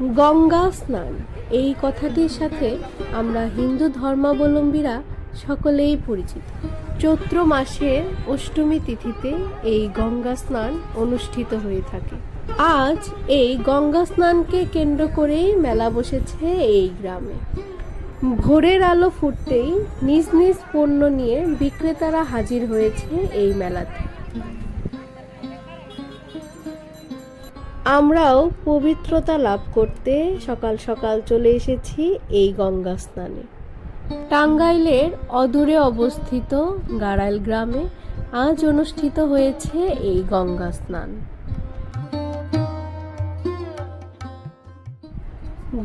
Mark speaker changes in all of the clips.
Speaker 1: গঙ্গা স্নান। এই কথাটির সাথে আমরা হিন্দু ধর্মাবলম্বীরা সকলেই পরিচিত। চৈত্র মাসের অষ্টমী তিথিতে এই গঙ্গা স্নান অনুষ্ঠিত হয়ে থাকে। আজ এই গঙ্গা স্নানকে কেন্দ্র করেই মেলা বসেছে এই গ্রামে। ভোরের আলো ফুটতেই নিজ নিজ পণ্য নিয়ে বিক্রেতারা হাজির হয়েছে এই মেলাতে। আমরাও পবিত্রতা লাভ করতে সকাল সকাল চলে এসেছি এই গঙ্গা স্নানে। টাঙ্গাইলের অদূরে অবস্থিত গাড়াইল গ্রামে আজ অনুষ্ঠিত হয়েছে এই গঙ্গা স্নান।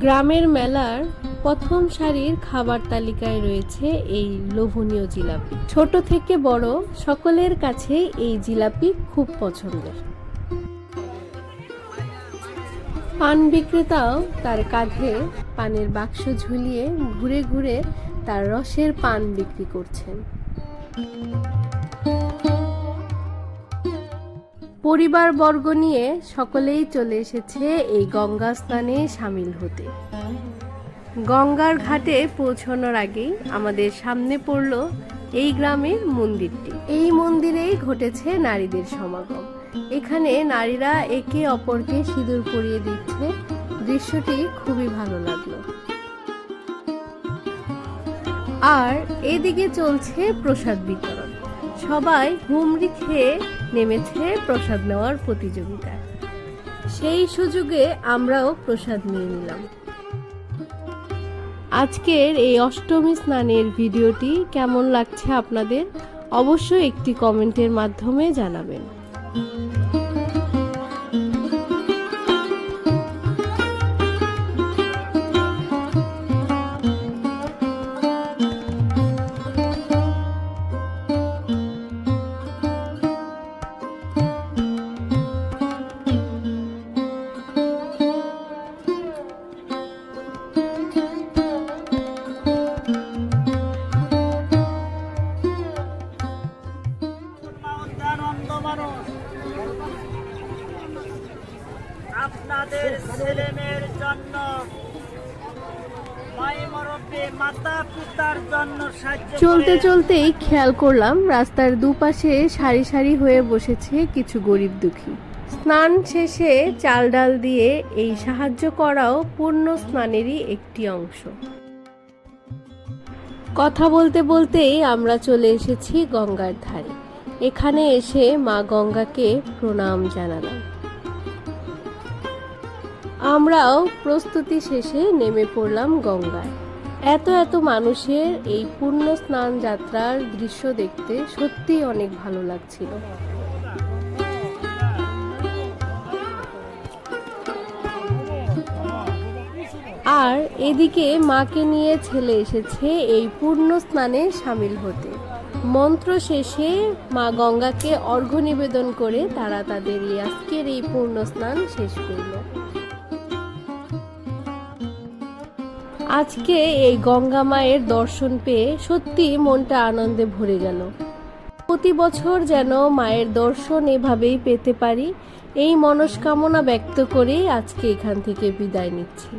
Speaker 1: গ্রামের মেলার প্রথম সারির খাবার তালিকায় রয়েছে এই লোভনীয় জিলাপি। ছোট থেকে বড় সকলের কাছে এই জিলাপি খুব পছন্দের। পান বিক্রেতাও তার কাঁধে পানের বাক্স ঝুলিয়ে ঘুরে ঘুরে তার রসের পান বিক্রি করছেন। পরিবার বর্গ নিয়ে সকলেই চলে এসেছে এই গঙ্গা স্নানে সামিল হতে। গঙ্গার ঘাটে পৌঁছানোর আগেই আমাদের সামনে পড়ল এই গ্রামের মন্দিরটি। এই মন্দিরেই ঘটেছে নারীদের সমাগম। এখানে নারীরা একে অপরকে সিঁদুর পরিয়ে দিচ্ছে। দৃশ্যটি খুবই ভালো লাগল। আর এদিকে চলছে প্রসাদ বিতরণ। সবাই হুমড়ি খেয়ে নেমেছে প্রসাদ নেওয়ার প্রতিযোগিতায়। সেই সুযোগে আমরাও প্রসাদ নিয়ে নিলাম। আজকের এই অষ্টমী স্নানের ভিডিওটি কেমন লাগছে আপনাদের? অবশ্যই একটি কমেন্টের মাধ্যমে জানাবেন।
Speaker 2: Música আপনাদের ছেলে মেয়ের জন্য
Speaker 1: চলতে চলতেই খেয়াল করলাম, রাস্তার দুপাশে সারি সারি হয়ে বসেছে কিছু গরিব দুঃখী। স্নান শেষে চাল ডাল দিয়ে এই সাহায্য করাও পূর্ণ স্নানেরই একটি অংশ। কথা বলতে বলতেই আমরা চলে এসেছি গঙ্গার ধারে। এখানে এসে মা গঙ্গাকে প্রণাম জানালাম। আমরাও প্রস্তুতি শেষে নেমে পড়লাম গঙ্গায়। এত এত মানুষের এই পূর্ণ স্নান যাত্রার দৃশ্য দেখতে সত্যিই অনেক ভালো লাগছিল। আর এদিকে মাকে নিয়ে ছেলে এসেছে এই পূর্ণ স্নানে সামিল হতে। মন্ত্র শেষে মা গঙ্গাকে অর্ঘ্য নিবেদন করে তারা তাদের এই আজকের এই পূর্ণ স্নান শেষ করল। আজকে এই গঙ্গা মায়ের দর্শন পেয়ে সত্যি মনটা আনন্দে ভরে গেল। প্রতি বছর যেন মায়ের দর্শন এভাবেই পেতে পারি, এই মনস্কামনা ব্যক্ত করেই আজকে এখান থেকে বিদায় নিচ্ছি।